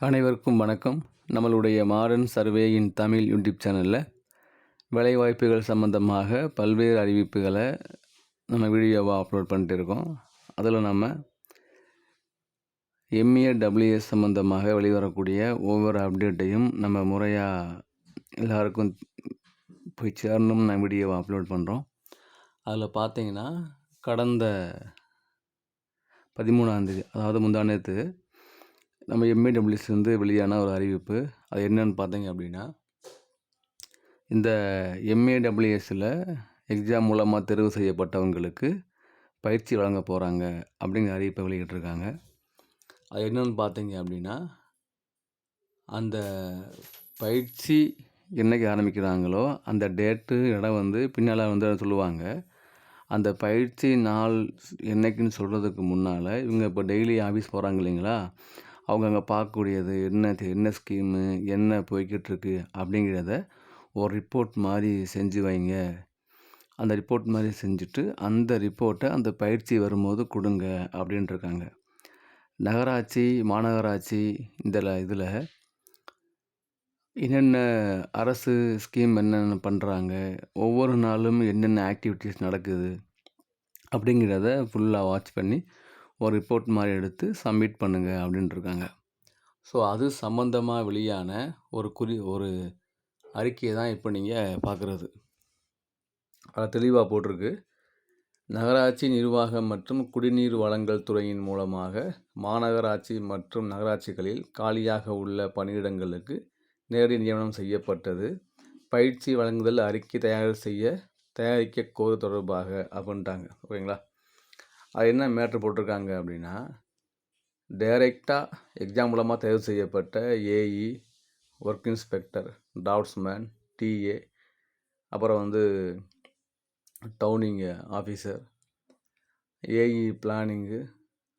அனைவருக்கும் வணக்கம். நம்மளுடைய மாடர்ன் சர்வேயின் தமிழ் யூடியூப் சேனலில் வேலைவாய்ப்புகள் சம்மந்தமாக பல்வேறு அறிவிப்புகளை நம்ம வீடியோவாக அப்லோட் பண்ணிட்டு இருக்கோம் அதில் நம்ம எம்ஏ டபிள்யூஎஸ் சம்மந்தமாக வெளிவரக்கூடிய ஒவ்வொரு அப்டேட்டையும் நம்ம முறையாக எல்லாருக்கும் போய் சேரணும்னு நான் வீடியோவை அப்லோட் பண்ணுறோம் அதில் பார்த்தீங்கன்னா கடந்த பதிமூணாந்தேதி அதாவது முந்தா நேற்று நம்ம எம்ஏடபிள்யூஸ்லேருந்து வெளியான ஒரு அறிவிப்பு. அது என்னென்னு பார்த்தீங்க அப்படின்னா இந்த எம்ஏடபிள்யூஎஸில் எக்ஸாம் மூலமாக தெரிவு செய்யப்பட்டவங்களுக்கு பயிற்சி வழங்க போகிறாங்க அப்படிங்கிற அறிவிப்பை வெளியிட்டிருக்காங்க. அது என்னென்னு பார்த்தீங்க அப்படின்னா அந்த பயிற்சி என்னைக்கு ஆரம்பிக்கிறாங்களோ அந்த டேட்டு இடம் வந்து பின்னால் வந்து சொல்லுவாங்க. அந்த பயிற்சி நாள் என்னைக்குன்னு சொல்கிறதுக்கு முன்னால் இவங்க இப்போ டெய்லி ஆஃபீஸ் போகிறாங்க இல்லைங்களா? அவங்க அங்கே பார்க்கக்கூடியது என்ன என்ன ஸ்கீமு என்ன போய்கிட்டுருக்கு அப்படிங்கிறத ஒரு ரிப்போர்ட் மாதிரி செஞ்சு வைங்க. அந்த ரிப்போர்ட் மாதிரி செஞ்சுட்டு அந்த ரிப்போர்ட்டை அந்த பயிற்சி வரும்போது கொடுங்க அப்படின்ட்டு இருக்காங்க நகராட்சி மாநகராட்சி இந்த இதில் என்னென்ன அரசு ஸ்கீம் என்னென்ன பண்ணுறாங்க ஒவ்வொரு நாளும் என்னென்ன ஆக்டிவிட்டீஸ் நடக்குது அப்படிங்கிறத ஃபுல்லாக வாட்ச் பண்ணி ஒரு ரிப்போர்ட் மாதிரி எடுத்து சப்மிட் பண்ணுங்கள் அப்படின்ட்டு இருக்காங்க ஸோ அது சம்மந்தமாக வெளியான ஒரு குறி ஒரு அறிக்கையை தான் இப்போ நீங்கள் பார்க்குறது அதில் தெளிவாக போட்டிருக்கு. நகராட்சி நிர்வாகம் மற்றும் குடிநீர் வழங்கல் துறையின் மூலமாக மாநகராட்சி மற்றும் நகராட்சிகளில் காலியாக உள்ள பணியிடங்களுக்கு நேரடி நியமனம் செய்யப்பட்டது. பயிற்சி வழங்குதல் அறிக்கை தயார் செய்ய தயாரிக்க கோரு தொடர்பாக அப்படின்ட்டாங்க. ஓகேங்களா? அது என்ன மேட்ரு போட்டிருக்காங்க அப்படின்னா டைரெக்டாக எக்ஸாம் மூலமாக தேர்வு செய்யப்பட்ட AE work inspector draughtsman DA அப்புறம் வந்து டவுனிங் ஆஃபீஸர் ஏஇ பிளானிங்கு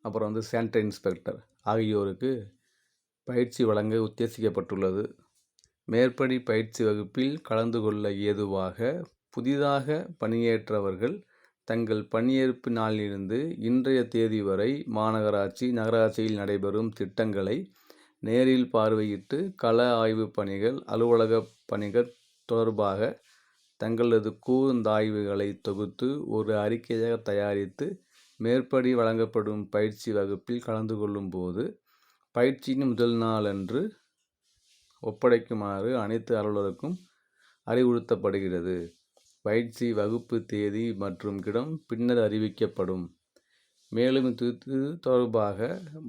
அப்புறம் வந்து சானிட்டரி இன்ஸ்பெக்டர் ஆகியோருக்கு பயிற்சி வழங்க உத்தேசிக்கப்பட்டுள்ளது. மேற்படி பயிற்சி வகுப்பில் கலந்து கொள்ள ஏதுவாக புதிதாக பணியேற்றவர்கள் தங்கள் பணியேற்பு நாளிலிருந்து இன்றைய தேதி வரை மாநகராட்சி நகராட்சியில் நடைபெறும் திட்டங்களை நேரில் பார்வையிட்டு கள ஆய்வுப் பணிகள் அலுவலக பணிகள் தொடர்பாக தங்களது கூர்ந்தாய்வுகளை தொகுத்து ஒரு அறிக்கையாக தயாரித்து மேற்படி வழங்கப்படும் பயிற்சி வகுப்பில் கலந்து கொள்ளும்போது பயிற்சியின் முதல் நாளன்று ஒப்படைக்குமாறு அனைத்து அலுவலருக்கும் அறிவுறுத்தப்படுகிறது. பயிற்சி வகுப்பு தேதி மற்றும் இடம் பின்னர் அறிவிக்கப்படும். மேலும் இது தொடர்பாக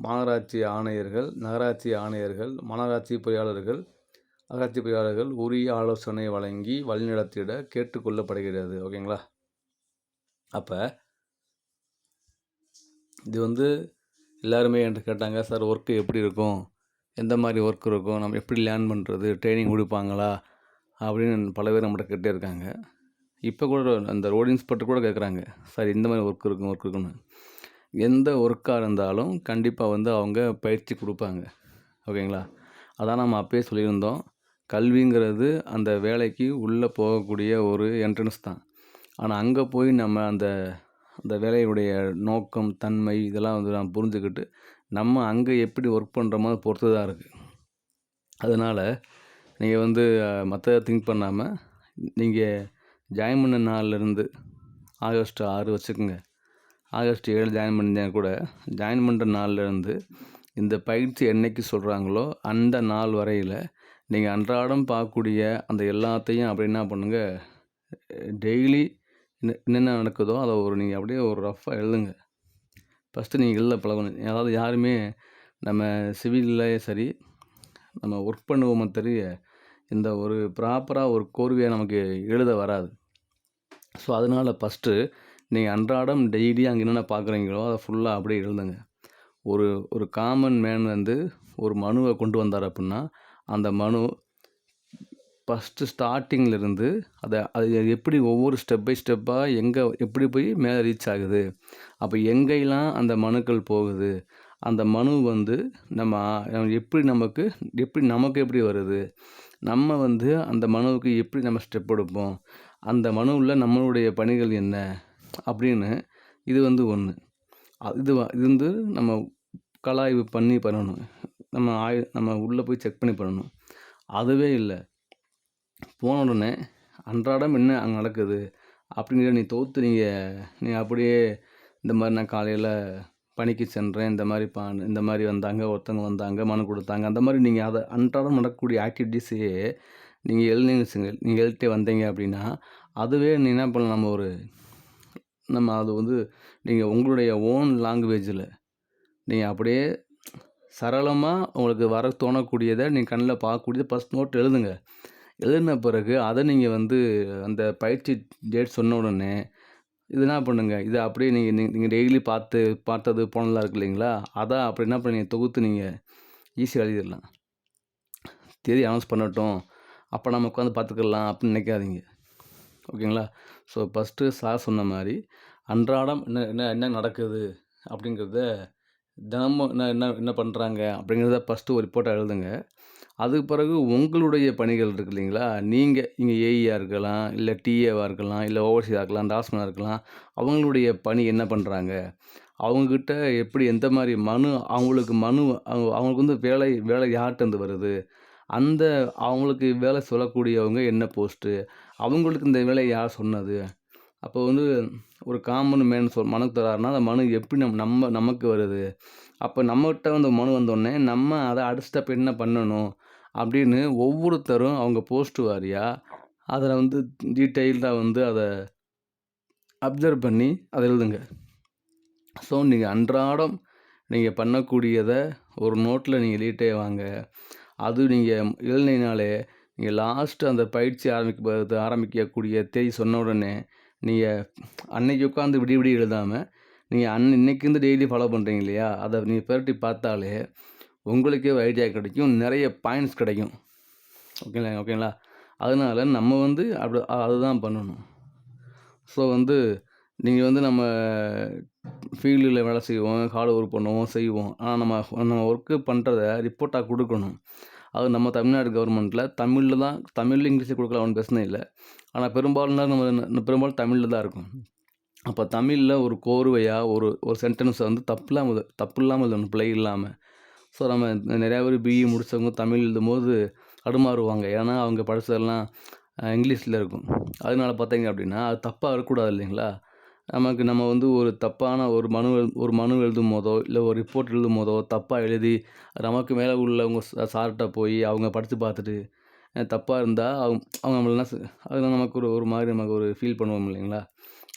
மாநகராட்சி ஆணையர்கள் நகராட்சி ஆணையர்கள் மாநகராட்சி பொறியாளர்கள் நகராட்சி பொறியாளர்கள் உரிய ஆலோசனை வழங்கி வழிநடத்திட கேட்டுக்கொள்ளப்படுகிறது ஓகேங்களா? அப்போ இது வந்து எல்லாருமே என்கிட்ட கேட்டாங்க சார் ஒர்க்கு எப்படி இருக்கும்? எந்த மாதிரி ஒர்க் இருக்கும்? நம்ம எப்படி லேர்ன் பண்ணுறது ட்ரைனிங் கொடுப்பாங்களா? அப்படின்னு பல பேர் நம்மகிட்ட கேட்டே இருக்காங்க இப்போ கூட அந்த ரோடு இன்ஸ்பெக்டர் கூட கேட்குறாங்க சார் இந்த மாதிரி ஒர்க் இருக்கும் ஒர்க் இருக்குன்னு எந்த ஒர்க்காக இருந்தாலும் கண்டிப்பாக வந்து அவங்க பயிற்சி கொடுப்பாங்க. ஓகேங்களா? அதான் நம்ம அப்பயே சொல்லியிருந்தோம். கல்விங்கிறது அந்த வேலைக்கு உள்ளே போகக்கூடிய ஒரு என்ட்ரன்ஸ் தான். ஆனால் அங்கே போய் நம்ம அந்த அந்த வேலையுடைய நோக்கம் தன்மை இதெல்லாம் வந்து நம்ம புரிஞ்சுக்கிட்டு நம்ம அங்கே எப்படி ஒர்க் பண்ணுறோமோ அதை பொறுத்து தான் இருக்குது அதனால் நீங்கள் வந்து மற்ற திங்க் பண்ணாமல் நீங்கள் ஜாயின் பண்ண நாள்லேருந்து ஆகஸ்ட் ஆறு வச்சுக்கோங்க. ஆகஸ்ட் ஏழு ஜாயின் பண்ணியிருந்தா கூட. ஜாயின் பண்ணுற நாள்லேருந்து இந்த பயிற்சி என்னைக்கு சொல்கிறாங்களோ அந்த நாள் வரையில் நீங்கள் அன்றாடம் பார்க்கக்கூடிய அந்த எல்லாத்தையும் அப்படி என்ன பண்ணுங்கள் டெய்லி என்னென்ன நடக்குதோ அதை ஒரு நீங்கள் அப்படியே ஒரு ரஃப்பாக எழுதுங்க. ஃபஸ்ட்டு நீங்கள் எழுத பழகணும். அதாவது யாருமே நம்ம சிவில்லே சரி நம்ம ஒர்க் பண்ணுவோமோ தெரிய இந்த ஒரு ப்ராப்பராக ஒரு கோர்வையாக நமக்கு எழுத வராது. ஸோ அதனால் ஃபஸ்ட்டு நீங்கள் அன்றாடம் டெய்லி அங்கே என்னென்ன பார்க்குறீங்களோ அதை ஃபுல்லாக அப்படியே எழுதுங்க ஒரு ஒரு காமன் மேன் வந்து ஒரு மனுவை கொண்டு வந்தார் அப்படின்னா அந்த மனு ஃபஸ்ட்டு ஸ்டார்டிங்கிலிருந்து அதை அது எப்படி ஒவ்வொரு ஸ்டெப் பை ஸ்டெப்பாக எங்கே எப்படி போய் மேலே ரீச் ஆகுது? அப்போ எங்கெல்லாம் அந்த மனுக்கள் போகுது? அந்த மனு வந்து நம்ம எப்படி நமக்கு எப்படி நமக்கு எப்படி வருது? நம்ம வந்து அந்த மனுவுக்கு எப்படி நம்ம ஸ்டெப் எடுப்போம்? அந்த மனுவில் நம்மளுடைய பணிகள் என்ன? அப்படின்னு இது வந்து ஒன்று இது இது வந்து நம்ம கலாய்வு பண்ணி பண்ணணும். நம்ம ஆய் நம்ம உள்ளே போய் செக் பண்ணி பண்ணணும். அதுவே இல்லை. போன உடனே அன்றாடம் என்ன அங்கே நடக்குது? அப்படிங்கிற நீ தோற்று நீங்கள் நீ அப்படியே இந்த மாதிரி நான் காலையில் பணிக்கு சென்றேன். இந்த மாதிரி பா இந்த மாதிரி வந்தாங்க ஒருத்தவங்க வந்தாங்க மனு கொடுத்தாங்க. அந்த மாதிரி நீங்கள் அதை அன்றாடம் நடக்கக்கூடிய ஆக்டிவிட்டீஸையே நீங்கள் எழுதினீங்கன்னு வச்சுங்க நீங்கள் எழுதிட்டே வந்தீங்க அப்படின்னா அதுவே நீ என்ன பண்ணலாம் நம்ம ஒரு நம்ம அது வந்து நீங்கள் உங்களுடைய ஓன் லாங்குவேஜில் நீங்கள் அப்படியே சரளமாக உங்களுக்கு வர தோணக்கூடியதை நீங்கள் கண்ணில் பார்க்கக்கூடியதை ஃபஸ்ட் நோட் எழுதுங்க. எழுதின பிறகு அதை நீங்கள் வந்து அந்த பயிற்சி டேட் சொன்ன உடனே இது என்ன பண்ணுங்கள் இதை அப்படியே நீங்கள் நீங்கள் டெய்லி பார்த்து பார்த்தது போனதெல்லாம் இருக்கு இல்லைங்களா? அதான் அப்படி என்ன பண்ணி தொகுத்து நீங்கள் ஈஸியாக எழுதிடலாம். தேதி அனௌன்ஸ் பண்ணட்டும். அப்போ நம்ம உட்காந்து பார்த்துக்கலாம் அப்படின்னு நினைக்காதீங்க. ஓகேங்களா? ஸோ ஃபஸ்ட்டு சார் சொன்ன மாதிரி அன்றாடம் என்ன என்ன என்ன நடக்குது அப்படிங்கிறத தினமும் என்ன என்ன என்ன பண்ணுறாங்க அப்படிங்கிறத ஃபஸ்ட்டு ஒரு ரிப்போர்ட்டாக எழுதுங்க. அதுக்கு பிறகு உங்களுடைய பணிகள் இருக்கு இல்லைங்களா? நீங்கள் இங்கே ஏஇயாக இருக்கலாம் இல்லை டிஏவாக இருக்கலாம் இல்லை ஓவர்சியாக இருக்கலாம் டாஸ்மனாக இருக்கலாம் அவங்களுடைய பணி என்ன பண்ணுறாங்க அவங்கக்கிட்ட எப்படி எந்த மாதிரி மனு அவங்களுக்கு மனு அவங்க அவங்களுக்கு வந்து வேலை வேலை யார்கிட்டேருந்து வருது? அந்த அவங்களுக்கு வேலை சொல்லக்கூடியவங்க என்ன போஸ்ட்டு அவங்களுக்கு இந்த வேலையை யார் சொன்னது? அப்போ வந்து ஒரு காமன் மேன் சொல் மனு தராருன்னா அந்த மனு எப்படி நம் நம்ம நமக்கு வருது? அப்போ நம்மகிட்ட வந்து மனு வந்தோடனே நம்ம அதை அடுத்த என்ன பண்ணணும்? அப்படின்னு ஒவ்வொருத்தரும் அவங்க போஸ்ட் வாரியாக அதில் வந்து டீட்டெயில்டாக வந்து அதை அப்சர்வ் பண்ணி அதை எழுதுங்க. ஸோ நீங்கள் அன்றாடம் நீங்கள் பண்ணக்கூடியதை ஒரு நோட்டில் நீங்கள் எழுதிட்டே வாங்க. அது நீங்கள் இளநினாலே நீங்கள் லாஸ்ட்டு அந்த பயிற்சி ஆரம்பிக்க ஆரம்பிக்கக்கூடிய தேதி சொன்ன உடனே நீங்கள் அன்னைக்கு உட்காந்து விடிய விடிய எழுதாமல் நீங்கள் அன் இன்னைக்கு டெய்லி ஃபாலோ பண்ணுறீங்க இல்லையா? அதை நீங்கள் புரட்டி பார்த்தாலே உங்களுக்கே ஒரு ஐடியா கிடைக்கும் நிறைய பாயிண்ட்ஸ் கிடைக்கும். ஓகேங்களா ஓகேங்களா அதனால் நம்ம வந்து அப்படி அதுதான் பண்ணணும். ஸோ வந்து நீங்கள் வந்து நம்ம ஃபீல்டில் வேலை செய்வோம் ஹார்ட் ஒர்க் பண்ணுவோம் செய்வோம். ஆனால் நம்ம நம்ம ஒர்க்கு பண்ணுறத ரிப்போர்ட்டாக கொடுக்கணும். அது நம்ம தமிழ்நாடு கவர்மெண்ட்டில் தமிழில் தான் தமிழ் இங்கிலீஷில் கொடுக்கலாம் ஒன்றும் பிரச்சனை இல்லை. ஆனால் பெரும்பாலும் நம்ம பெரும்பாலும் தமிழில் தான் இருக்கும். அப்போ தமிழில் ஒரு கோர்வையாக ஒரு ஒரு சென்டென்ஸை வந்து தப்பு இல்லாமல் தப்பு இல்லாமல் எழுதணும் பிழை இல்லாமல் ஸோ நம்ம நிறையா பேர் பிஇ முடித்தவங்க தமிழ் எழுதும்போது தடுமாறுவாங்க ஏன்னா அவங்க படித்ததெல்லாம் இங்கிலீஷில் இருக்கும். அதனால பார்த்தீங்க அப்படின்னா அது தப்பாக இருக்கக்கூடாது இல்லைங்களா? நமக்கு நம்ம வந்து ஒரு தப்பான ஒரு மனு எழு- ஒரு மனு எழுதும் போதோ இல்லை ஒரு ரிப்போர்ட் எழுதும் போதோ தப்பாக எழுதி நமக்கு மேலே உள்ளவங்க சார்கிட்ட போய் அவங்க படித்து பார்த்துட்டு தப்பாக இருந்தால் அவங்க அவங்க நம்மள அது நமக்கு ஒரு ஒரு மாதிரி நமக்கு ஒரு ஃபீல் பண்ணுவோம் இல்லைங்களா?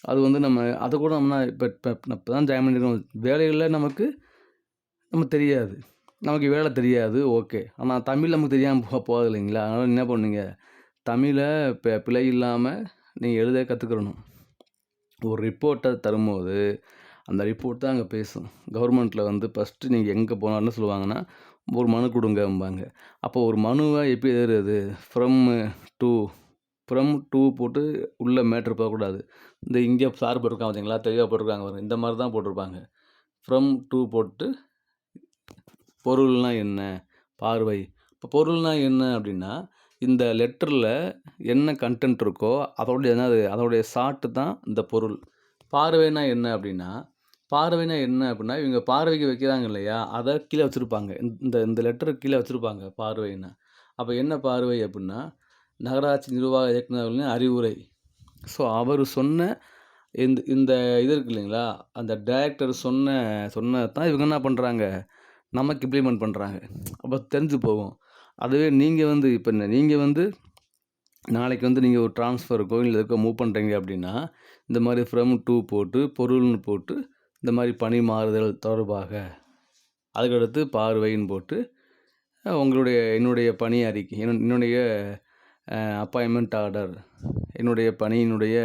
அது வந்து நம்ம அதை கூட நம்ம இப்போ இப்போ இப்போ தான் ஜாயின் பண்ணியிருக்கோம் வேலைகளில் நமக்கு நமக்கு தெரியாது. நமக்கு வேலை தெரியாது ஓகே ஆனால் தமிழ் நமக்கு தெரியாமல் போ போகாது இல்லைங்களா? அதனால் என்ன பண்ணுங்க? தமிழை இப்போ பிழை இல்லாமல் நீங்கள் எழுத கற்றுக்கிறணும் ஒரு ரிப்போர்ட்டை தரும்போது அந்த ரிப்போர்ட் தான் அங்கே பேசும். கவர்மெண்ட்டில் வந்து ஃபஸ்ட்டு நீங்கள் எங்கே போனாலும் சொல்லுவாங்கன்னா ஒரு மனு கொடுங்கம்பாங்க. அப்போ ஒரு மனுவை எப்படி எழுதுறது ஃப்ரம் டூ ஃப்ரம் டூ போட்டு உள்ளே மேட்ரு போகக்கூடாது இந்த இங்கே சார் போட்டிருக்காங்க பார்த்தீங்களா தெளிவாக போட்டிருக்காங்க வரும் இந்த மாதிரி தான் போட்டிருப்பாங்க. ஃப்ரம் டூ போட்டு பொருள்னால் என்ன? பார்வை. இப்போ பொருள்னால் என்ன அப்படின்னா இந்த லெட்டரில் என்ன கண்டென்ட் இருக்கோ அதோடைய என்னது அதோடைய சாட்டு தான் இந்த பொருள். பார்வைனா என்ன அப்படின்னா பார்வைனா என்ன அப்படின்னா இவங்க பார்வைக்கு வைக்கிறாங்க இல்லையா அதை கீழே வச்சுருப்பாங்க. இந்த இந்த லெட்டருக்கு கீழே வச்சுருப்பாங்க பார்வைன்னா. அப்போ என்ன பார்வை அப்படின்னா நகராட்சி நிர்வாக இயக்குநர்களின் அறிவுரை. ஸோ அவர் சொன்ன இந்த இந்த இது இருக்கு இல்லைங்களா அந்த டைரக்டர் சொன்ன சொன்னதான் இவங்க என்ன பண்ணுறாங்க நமக்கு இம்ப்ளிமெண்ட் பண்ணுறாங்க அப்போ தெரிஞ்சு போகும். அதுவே நீங்கள் வந்து இப்போ நீங்கள் வந்து நாளைக்கு வந்து நீங்கள் ஒரு ட்ரான்ஸ்ஃபருக்கோ இல்லை எதுக்கோ மூவ் பண்ணுறீங்க அப்படின்னா இந்த மாதிரி ஃப்ரம் டூ போட்டு பொருள்னு போட்டு இந்த மாதிரி பணி மாறுதல் தொடர்பாக அதுக்கடுத்து பார்வைன்னு போட்டு உங்களுடைய என்னுடைய பணி அறிக்கை என்னுடைய என்னுடைய அப்பாயின்மெண்ட் ஆர்டர் என்னுடைய பணியினுடைய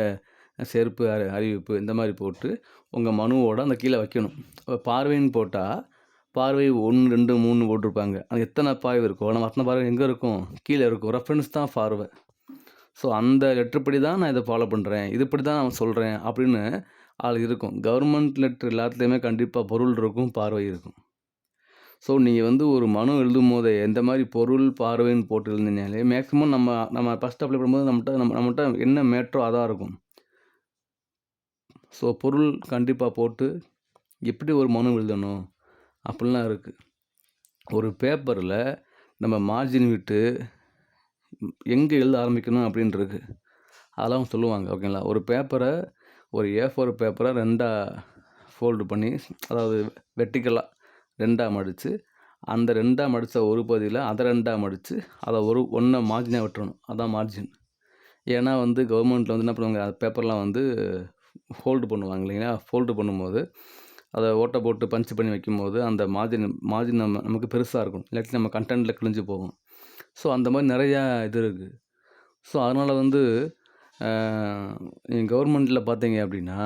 செருப்பு அறி- அறிவிப்பு இந்த மாதிரி போட்டு உங்கள் மனுவோட அந்த கீழே வைக்கணும். இப்போ பார்வைன்னு போட்டால் பார்வை ஒன்று ரெண்டு மூணு போட்டிருப்பாங்க. அது எத்தனை பார்வை இருக்கோ நம்ம அத்தனை பார்வை எங்கே இருக்கும்? கீழே இருக்கும். ரெஃபரன்ஸ் தான் பார்வை. ஸோ அந்த லெட்டர்படி தான் நான் இதை ஃபாலோ பண்ணுறேன் இதுபடி தான் நான் சொல்கிறேன் அப்படின்னு ஆள் இருக்கும். கவர்மெண்ட் லெட்டர் எல்லாத்துலேயுமே கண்டிப்பாக பொருள் இருக்கும் பார்வை இருக்கும். ஸோ நீங்கள் வந்து ஒரு மனு எழுதும் போதே எந்த மாதிரி பொருள் பார்வைன்னு போட்டு எழுந்தீங்கனாலே மேக்ஸிமம் நம்ம நம்ம ஃபஸ்ட் அப்ளை பண்ணும்போது நம்மகிட்ட நம்ம நம்மகிட்ட என்ன மேட்ரோ அதான் இருக்கும். ஸோ பொருள் கண்டிப்பாக போட்டு எப்படி ஒரு மனு எழுதணும்? அப்படிலாம் இருக்குது ஒரு பேப்பரில் நம்ம மார்ஜின் விட்டு எங்கே எழுத ஆரம்பிக்கணும் அப்படின்ருக்கு அதெல்லாம் சொல்லுவாங்க ஓகேங்களா? ஒரு பேப்பரை ஒரு ஏ ஃபோர் பேப்பரை ரெண்டாக ஃபோல்டு பண்ணி அதாவது வெர்டிக்கலாக ரெண்டாக மடித்து அந்த ரெண்டாக மடித்த ஒரு பகுதியில் அதை ரெண்டாக மடித்து அதை ஒரு ஒன்றை மார்ஜினாக விட்டுறணும் அதான் மார்ஜின் ஏன்னா வந்து கவர்மெண்ட்டில் வந்து என்ன பண்ணுவாங்க பேப்பர்லாம் வந்து ஃபோல்டு பண்ணுவாங்க இல்லைங்களா? ஃபோல்டு பண்ணும்போது அதை ஓட்டை போட்டு பஞ்ச் பண்ணி வைக்கும்போது அந்த மார்ஜின் மார்ஜின் நம்ம நமக்கு பெருசாக இருக்கும். இல்லாட்டி நம்ம கண்டென்ட்டில் கிழிஞ்சு போகும். ஸோ அந்த மாதிரி நிறையா இது இருக்குது ஸோ அதனால் வந்து நீங்கள் கவர்மெண்ட்டில் பார்த்தீங்க அப்படின்னா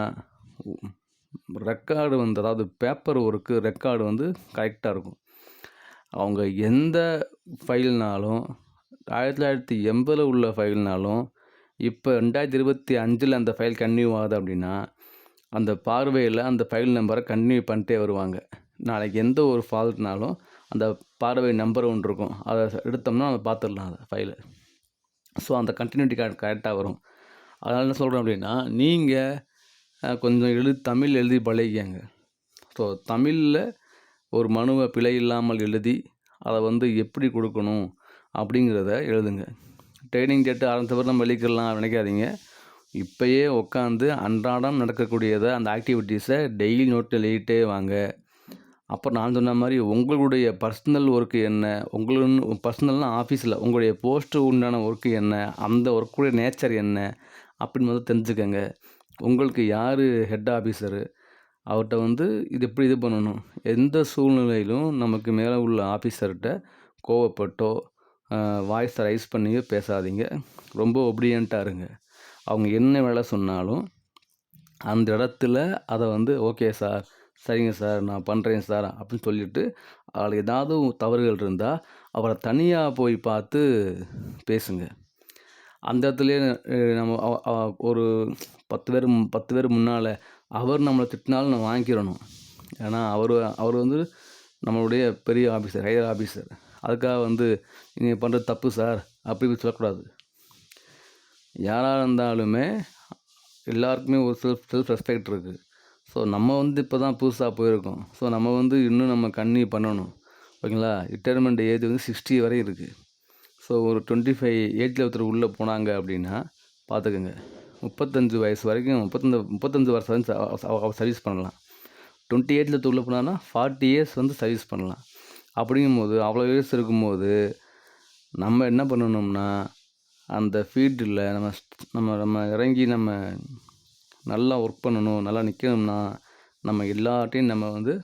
ரெக்கார்டு வந்து அதாவது பேப்பர் ஒர்க்கு ரெக்கார்டு வந்து கரெக்டாக இருக்கும். அவங்க எந்த ஃபைல்னாலும் ஆயிரத்தி தொள்ளாயிரத்தி எண்பதில் உள்ள ஃபைல்னாலும் இப்போ ரெண்டாயிரத்தி இருபத்தி அஞ்சில் அந்த ஃபைல் கன்டினியூ ஆகுது அப்படின்னா அந்த பார்வையில் அந்த ஃபைல் நம்பரை கன்டினியூ பண்ணிட்டே வருவாங்க. நாளைக்கு எந்த ஒரு ஃபால்ட்னாலும் அந்த பார்வை நம்பர் ஒன்று இருக்கும். அதை எடுத்தோம்னா அதை பார்த்துடலாம் அதை ஃபைலை ஸோ அந்த கண்டினியூட்டி கார்டு கரெக்டாக வரும். அதனால் என்ன சொல்கிறேன் அப்படின்னா நீங்கள் கொஞ்சம் எழுதி தமிழ் எழுதி பழகிக்கங்க. ஸோ தமிழில் ஒரு மனுவை பிழை இல்லாமல் எழுதி அதை வந்து எப்படி கொடுக்கணும் அப்படிங்கிறத எழுதுங்க. ட்ரைனிங் டேட்டு ஆரம்பித்த பிறகு நம்ம வெளிக்கிடலாம் நினைக்காதீங்க. இப்போயே உட்காந்து அன்றாடம் நடக்கக்கூடியதை அந்த ஆக்டிவிட்டீஸை டெய்லி நோட்டில் எழுதிட்டே வாங்க. அப்புறம் நான் சொன்ன மாதிரி உங்களுடைய பர்சனல் ஒர்க்கு என்ன? உங்களுக்கு பர்சனல்னால் ஆஃபீஸில் உங்களுடைய போஸ்ட்டு உண்டான ஒர்க்கு என்ன? அந்த ஒர்க்குடைய நேச்சர் என்ன? அப்படின்னு வந்து தெரிஞ்சுக்கோங்க. உங்களுக்கு யார் ஹெட் ஆஃபீஸரு அவர்கிட்ட வந்து இது எப்படி இது பண்ணணும்? எந்த சூழ்நிலையிலும் நமக்கு மேலே உள்ள ஆஃபீஸர்கிட்ட கோவப்பட்டோ வாய்ஸை ரைஸ் பண்ணியோ பேசாதீங்க. ரொம்ப ஒபீடியண்ட்டாக இருங்க. அவங்க என்ன வேலை சொன்னாலும் அந்த இடத்துல அதை வந்து ஓகே சார் சரிங்க சார் நான் பண்ணுறேன் சார் அப்படின்னு சொல்லிவிட்டு அதில் ஏதாவது தவறுகள் இருந்தால் அவரை தனியாக போய் பார்த்து பேசுங்க. அந்த இடத்துலையே நம்ம ஒரு பத்து பேர் பத்து பேர் முன்னால் அவர் நம்மளை திட்டினாலும் நம்ம வாங்கிக்கிறணும். ஏன்னா அவர் அவர் வந்து நம்மளுடைய பெரிய ஆஃபீஸர் ஹையர் ஆஃபீஸர் அதுக்காக வந்து நீங்கள் பண்ணுறது தப்பு சார் அப்படி சொல்லக்கூடாது. யாராக இருந்தாலுமே எல்லாருக்குமே ஒரு செல்ஃப் செல்ஃப் ரெஸ்பெக்ட் இருக்குது ஸோ நம்ம வந்து இப்போ தான் புதுசாக போயிருக்கோம். ஸோ நம்ம வந்து இன்னும் நம்ம கண்ணி பண்ணணும். ஓகேங்களா? ரிட்டையர்மெண்ட் ஏஜ் வந்து சிக்ஸ்டி வரை இருக்குது ஸோ ஒரு டுவெண்ட்டி ஃபைவ் ஏஜில் ஒருத்தர் உள்ளே போனாங்க அப்படின்னா பார்த்துக்கோங்க முப்பத்தஞ்சு வயசு வரைக்கும் முப்பத்தஞ்சு முப்பத்தஞ்சு வருஷம் சர்வீஸ் பண்ணலாம். டுவெண்ட்டி ஏஜில் உள்ளே போனான்னா ஃபார்ட்டி இயர்ஸ் வந்து சர்வீஸ் பண்ணலாம். அப்படிங்கும்போது அவ்வளோ இயர்ஸ் இருக்கும்போது நம்ம என்ன பண்ணணும்னா அந்த ஃபீல்டில் நம்ம நம்ம நம்ம இறங்கி நம்ம நல்லா ஒர்க் பண்ணணும் நல்லா நிற்கணும்னா நம்ம எல்லாட்டையும் நம்ம வந்து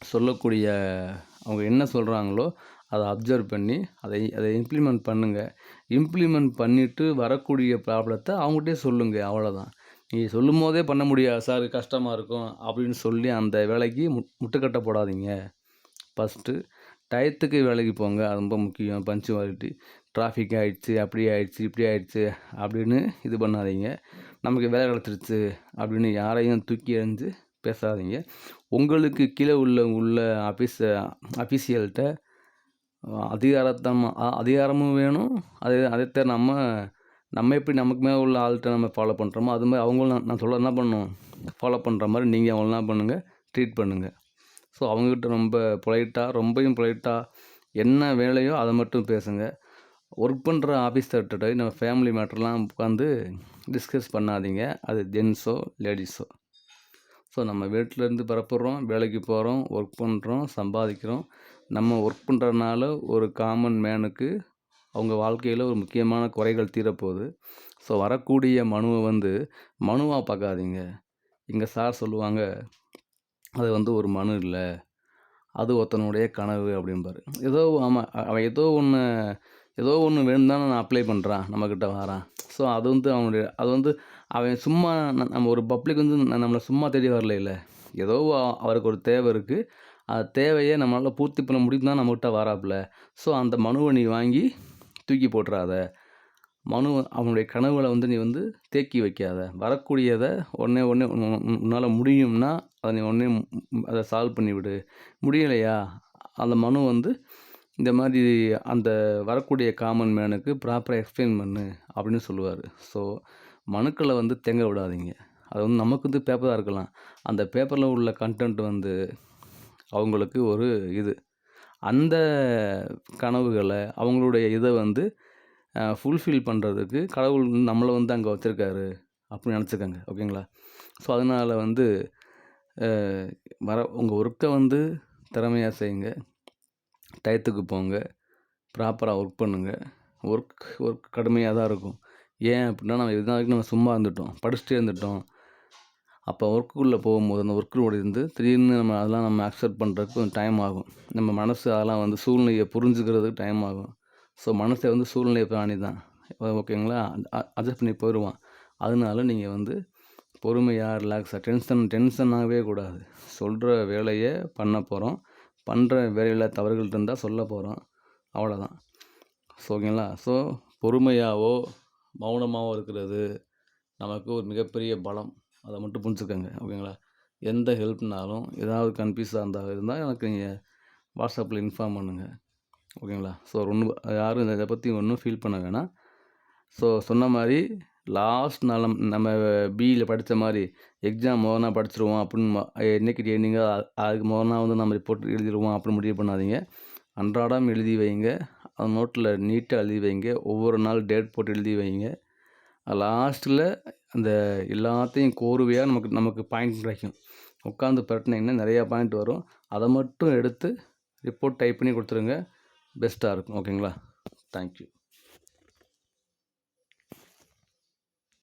சொல்லக்கூடிய அவங்க என்ன சொல்கிறாங்களோ அதை அப்சர்வ் பண்ணி அதை அதை இம்ப்ளிமெண்ட் பண்ணுங்கள் இம்ப்ளிமெண்ட் பண்ணிவிட்டு வரக்கூடிய ப்ராப்ளத்தை அவங்ககிட்டே சொல்லுங்கள் அவ்வளோதான் நீங்கள் சொல்லும் போதே பண்ண முடியாது சார் கஷ்டமாக இருக்கும் அப்படின்னு சொல்லி அந்த வேலைக்கு மு முட்டுக்கட்டை போடாதீங்க. ஃபஸ்ட்டு டயத்துக்கு வேலைக்கு போங்க அது ரொம்ப முக்கியம் பஞ்சுவாலிட்டி டிராஃபிக் ஆகிடுச்சு அப்படி ஆகிடுச்சு இப்படி ஆகிடுச்சு அப்படின்னு இது பண்ணாதீங்க. நமக்கு வேலை கிடச்சிருச்சு அப்படின்னு யாரையும் தூக்கி எறிஞ்சு பேசாதீங்க. உங்களுக்கு கீழே உள்ள உள்ள ஆஃபீஸ அஃபீஷியல்கிட்ட அதிகாரத்தம் அதிகாரமும் வேணும். அதே அதே நம்ம நம்ம எப்படி நமக்கு மேலே உள்ள ஆள்கிட்ட நம்ம ஃபாலோ பண்ணுறோமோ அது மாதிரி அவங்களும் நான் சொல்ல என்ன பண்ணணும்? ஃபாலோ பண்ணுற மாதிரி நீங்கள் அவங்கள என்ன பண்ணுங்கள் ட்ரீட் பண்ணுங்கள் ஸோ அவங்கக்கிட்ட ரொம்ப பொலைட்டாக ரொம்பையும் பொலைட்டாக என்ன வேலையோ அதை மட்டும் பேசுங்கள் ஒர்க் பண்ணுற ஆஃபீஸர்கிட்ட நம்ம ஃபேமிலி மேட்டர்லாம் உட்காந்து டிஸ்கஸ் பண்ணாதீங்க. அது ஜென்ஸோ லேடிஸோ ஸோ நம்ம வீட்டிலேருந்து பரப்புகிறோம் வேலைக்கு போகிறோம் ஒர்க் பண்ணுறோம் சம்பாதிக்கிறோம். நம்ம ஒர்க் பண்ணுறதுனால ஒரு காமன் மேனுக்கு அவங்க வாழ்க்கையில் ஒரு முக்கியமான குறைகள் தீரப்போகுது. ஸோ வரக்கூடிய மனுவை வந்து மனுவாக பார்க்காதீங்க. இங்கே சார் சொல்லுவாங்க அது வந்து ஒரு மனு இல்லை. அது ஒருத்தனுடைய கனவு அப்படிம்பாரு. ஏதோ ஆமாம் அவன் ஏதோ ஒன்று ஏதோ ஒன்று வேணும் தானே நான் அப்ளை பண்ணுறான் நம்மக்கிட்ட வரான். ஸோ அது வந்து அவனுடைய அது வந்து அவன் சும்மா நம்ம ஒரு பப்ளிக் வந்து நம்மளை சும்மா தேடி வரல இல்லை. ஏதோ அவருக்கு ஒரு தேவை இருக்குது அந்த தேவையை நம்மளால் பூர்த்தி பண்ண முடியும் தான் நம்மகிட்ட வராப்புல. ஸோ அந்த மனுவை நீ வாங்கி தூக்கி போட்டுறாத. மனு அவனுடைய கனவுகளை வந்து நீ வந்து தேக்கி வைக்காத. வரக்கூடியதை உடனே உடனே உன்னால் முடியும்னா அதை நீ உடனே அதை சால்வ் பண்ணிவிடு. முடியலையா? அந்த மனு வந்து இந்த மாதிரி அந்த வரக்கூடிய காமன் மேனுக்கு ப்ராப்பராக எக்ஸ்பிளைன் பண்ணு அப்படின்னு சொல்லுவார். ஸோ மனுக்களை வந்து தேங்க விடாதீங்க. அது வந்து நமக்கு வந்து பேப்பராக இருக்கலாம். அந்த பேப்பரில் உள்ள கண்டென்ட் வந்து அவங்களுக்கு ஒரு இது. அந்த கனவுகளை அவங்களுடைய இதை வந்து ஃபுல்ஃபில் பண்ணுறதுக்கு கடவுள் நம்மளை வந்து அங்கே வச்சுருக்காரு அப்படின்னு நினச்சிக்கோங்க. ஓகேங்களா? ஸோ அதனால் வந்து வர உங்கள் ஒர்க்கை வந்து திறமையாக செய்யுங்க. டயத்துக்கு போங்க. ப்ராப்பராக ஒர்க் பண்ணுங்கள் ஒர்க் ஒர்க் கடுமையாக தான் இருக்கும். ஏன் அப்படின்னா நம்ம இது வரைக்கும் நம்ம சும்மா இருந்துட்டோம். படிச்சுட்டே இருந்துட்டோம். அப்போ ஒர்க்குள்ளே போகும்போது அந்த ஒர்க்கோட இருந்து திடீர்னு நம்ம அதெல்லாம் நம்ம அக்செப்ட் பண்ணுறதுக்கு கொஞ்சம் டைம் ஆகும். நம்ம மனசு அதெல்லாம் வந்து சூழ்நிலையை புரிஞ்சுக்கிறதுக்கு டைம் ஆகும். ஸோ மனசை வந்து சூழ்நிலை பிராணி தான். ஓகேங்களா? அட்ஜஸ்ட் பண்ணி போயிடுவான். அதனால நீங்கள் வந்து பொறுமையாக ரிலாக்ஸாக டென்ஷன் டென்ஷனாகவே கூடாது. சொல்கிற வேலையை பண்ண போகிறோம் பண்ணுற வேலையில் தவறுகள் இருந்தால் சொல்ல போகிறோம் அவ்வளோதான் ஸோ ஓகேங்களா? ஸோ பொறுமையாகவோ மௌனமாகவோ இருக்கிறது நமக்கு ஒரு மிகப்பெரிய பலம். அதை மட்டும் புரிஞ்சுக்கோங்க ஓகேங்களா? எந்த ஹெல்ப்னாலும் ஏதாவது கன்ஃபியூஸாக இருந்தால் இருந்தால் எனக்கு நீங்கள் வாட்ஸ்அப்பில் இன்ஃபார்ம் பண்ணுங்கள் ஓகேங்களா? ஸோ ஒன்று யாரும் இதை பற்றி ஒன்றும் ஃபீல் பண்ண வேணாம். ஸோ சொன்ன மாதிரி லாஸ்ட் நாள் நம்ம பிஇயில் படித்த மாதிரி எக்ஸாம் மொதல் நாள் படிச்சிருவோம் அப்படின்னு என்னைக்கு என்னைங்க அதுக்கு மொதல் வந்து நம்ம ரிப்போர்ட் எழுதிடுவோம் அப்படின்னு முடிவு பண்ணாதீங்க. அன்றாடம் எழுதி வைங்க. அந்த நோட்டில் நீட்டாக எழுதி வைங்க. ஒவ்வொரு நாள் டேட் போட்டு எழுதி வைங்க. லாஸ்ட்டில் அந்த எல்லாத்தையும் கோர்வையாக நமக்கு நமக்கு பாயிண்ட் கிடைக்கும். உட்காந்து பரட்டினீங்கன்னா நிறையா பாயிண்ட் வரும். அதை மட்டும் எடுத்து ரிப்போர்ட் டைப் பண்ணி கொடுத்துருங்க. பெஸ்ட்டாக இருக்கும். ஓகேங்களா தேங்க்யூ